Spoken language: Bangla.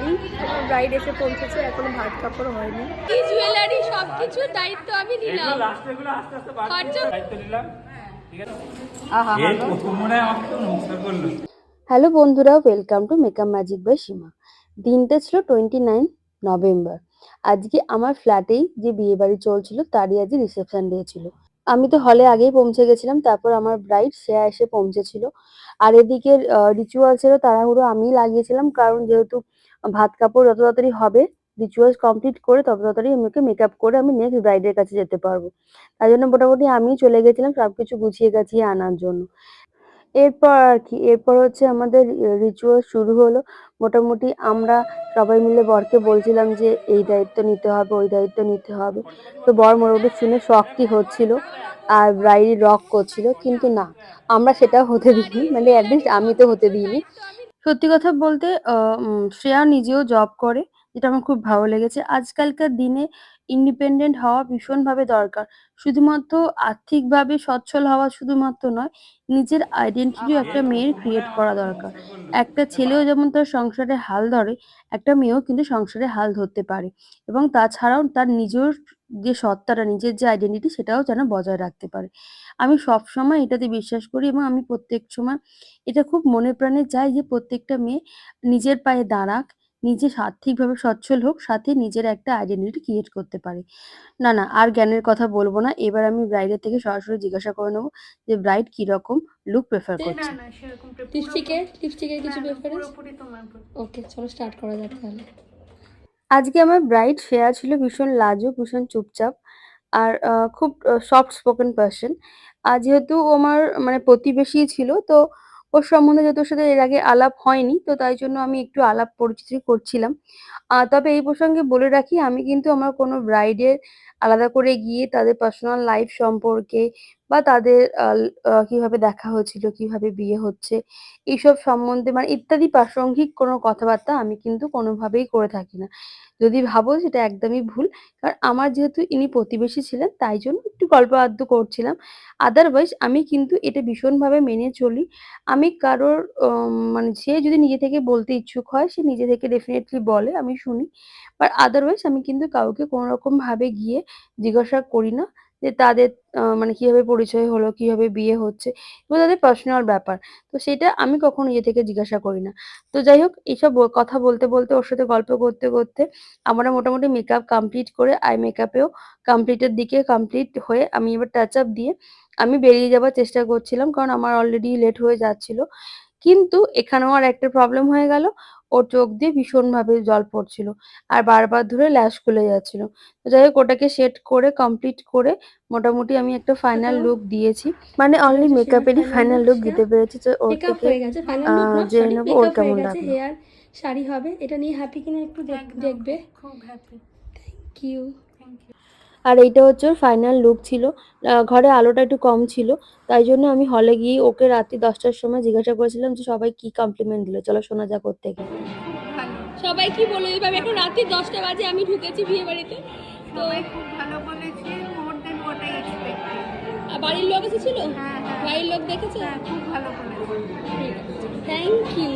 আমার ব্রাইড এসে পৌঁছেছে এখনও ভাত কাপড় হয়নি। কি জুয়েলারি সবকিছু দায়িত্ব আমি নিলাম। এগুলো লাস্টে এগুলো আস্তে আস্তে বার দায়িত্ব নিলাম। হ্যালো। বন্ধুরা welcome to makeup magic by Seema দিনটা ছিল টোয়েন্টি নাইন নভেম্বর আজকে আমার ফ্ল্যাটেই যে বিয়ে বাড়ি চলছিল তারই আজকে রিসেপশন ডে ছিল। আমি তো হলে আগেই পৌঁছে গেছিলাম, তারপর আমার ব্রাইড সে এসে পৌঁছেছিল। আর এদিকে রিচুয়ালসেরও তাড়াহুড়ো আমি লাগিয়েছিলাম, কারণ যেহেতু ভাত কাপড় যত তাড়াতাড়ি হবে রিচুয়ালস কমপ্লিট করে তত তাড়াতাড়ি আমাকে মেকআপ করে আমি নেক্সট ব্রাইডের কাছে যেতে পারব। তাই জন্য মোটামুটি আমি চলে গেছিলাম, সবকিছু গুছিয়ে গাছিয়ে আনার জন্য। এরপর আর কি এরপর হচ্ছে আমাদের রিচুয়াল শুরু হলো। মোটামুটি আমরা সবাই মিলে বরকে বলছিলাম যে, এই দায়িত্ব নিতে হবে, ওই দায়িত্ব নিতে হবে। তো বর মোটামুটি শুনে শখটি হচ্ছিল আর ব্রাইড রক করছিল, কিন্তু না, আমরা সেটা হতে দিইনি। মানে অ্যাটলিস্ট আমি তো হতে দিইনি। সত্যি কথা বলতে শ্রেয়া নিজেও জব করে। যেটা আমার খুব ভালো লেগেছে। আজকালকার দিনে ইন্ডিপেন্ডেন্ট হওয়া ভীষণভাবে দরকার। শুধুমাত্র আর্থিকভাবে সচ্ছল হওয়া শুধুমাত্র নয় নিজের আইডেন্টিটিও একটা মেয়ের ক্রিয়েট করা দরকার। একটা ছেলেও যেমন তার সংসারে হাল ধরে একটা মেয়েও কিন্তু সংসারে হাল ধরতে পারে। এবং তাছাড়াও তার নিজের যে সত্তাটা নিজের যে আইডেন্টিটি সেটাও যেন বজায় রাখতে পারে। আমি সব সময় এটাতে বিশ্বাস করি এবং আমি প্রত্যেক সময় এটা খুব মনে প্রাণে চাই যে প্রত্যেকটা মেয়ে নিজের পায়ে দাঁড়াক নিজে আর্থিকভাবে সচ্ছল হোক সাথে নিজের একটা আইডেন্টিটি ক্রিয়েট করতে পারে। না না আর জ্ঞানের কথা বলব না। এবার আমি ব্রাইডের থেকে সরাসরি জিজ্ঞাসা করে নেব যে ব্রাইড কি রকম লুক প্রেফার করছে? লিপস্টিকের লিপস্টিকের কিছু প্রেফারেন্স। ওকে চলো স্টার্ট করা যাক তাহলে। আজকে আমার ব্রাইড শ্রেয়া ছিল ভীষণ লাজুক ভীষণ চুপচাপ আর আহ, খুব সফট স্পোকেন পার্সন আর যেহেতু আমার মানে প্রতিবেশী ছিল তো ওর সম্বন্ধে ওর সাথে এর আগে আলাপ হয়নি, তো তাই জন্য আমি একটু আলাপ পরিচিতি করছিলাম। তবে এই প্রসঙ্গে বলে রাখি, আমি কিন্তু আমার কোনো ব্রাইডের আলাদা করে গিয়ে তাদের পার্সোনাল লাইফ সম্পর্কে বা তাদের কীভাবে দেখা হয়েছিল, কীভাবে বিয়ে হচ্ছে, এইসব সম্বন্ধে মানে ইত্যাদি প্রাসঙ্গিক কোনো কথাবার্তা আমি কিন্তু কোনোভাবেই করে থাকি না। যদি ভাবো সেটা একদমই ভুল, কারণ আমার যেহেতু ইনি প্রতিবেশী ছিলেন, তাই জন্য গল্প আদ্য করছিলাম। আদারওয়াইজ আমি কিন্তু এটা ভীষণভাবে মেনে চলি। আমি কারোর মানে সে যদি নিজে থেকে বলতে ইচ্ছুক হয়, সে নিজে থেকে ডেফিনেটলি বলে, আমি শুনি। বাট আদারওয়াইজ আমি কিন্তু কাউকে কোনো রকম ভাবে গিয়ে জিজ্ঞাসা করি না। যে তাদের মানে কীভাবে পরিচয় হলো, কীভাবে বিয়ে হচ্ছে, এগুলো তাদের পার্সোনাল ব্যাপার। তো সেটা আমি কখনো ইয়ে থেকে জিজ্ঞাসা করি না। তো যাই হোক, এইসব কথা বলতে বলতে, ওর সাথে গল্প করতে করতে আমরা মোটামুটি মেকআপ কমপ্লিট করে আই মেকআপেও কমপ্লিটের দিকে কমপ্লিট হয়ে আমি এবার টাচ আপ দিয়ে আমি বেরিয়ে যাবার চেষ্টা করছিলাম। কারণ আমার অলরেডি লেট হয়ে যাচ্ছিল। কিন্তু এখানেও আর একটা প্রবলেম হয়ে গেল। ওর চোখ দিয়ে ভীষণভাবে জল পড়ছিল আর বারবার ধরে ল্যাশ খুলে যাচ্ছিল। তো যাই হোক ওটাকে সেট করে কমপ্লিট করে মোটামুটি আমি একটা ফাইনাল লুক দিয়েছি। মানে অনলি মেকআপেরই ফাইনাল লুক দিতে পেরেছি তো ওর থেকে হয়ে গেছে ফাইনাল লুক না জেনে নেব ওর কেমন লাগল। হেয়ার শাড়ি হবে এটা নিয়ে হ্যাপি কিনা একটু দেখবে। খুব হ্যাপি কিউ থ্যাংক ইউ আর এইটা হচ্ছে ওর ফাইনাল লুক ছিল। ঘরে আলোটা একটু কম ছিল তাই জন্য আমি হলে গিয়ে ওকে রাত্রি দশটার সময় জিজ্ঞাসা করেছিলাম যে সবাই কি কমপ্লিমেন্ট দিল? চলো শোনা যাক ওর থেকে। সবাই কি বলে? দিবে এখন রাত্রি দশটা বাজে আমি ঢুকেছি বিয়ে বাড়িতে। তো সবাই খুব ভালো বলেছে more then what I expected আর বাড়ির লোক এসেছিল? হ্যাঁ হ্যাঁ। বাড়ির লোক দেখেছে? হ্যাঁ খুব ভালো বলেছে। Thank you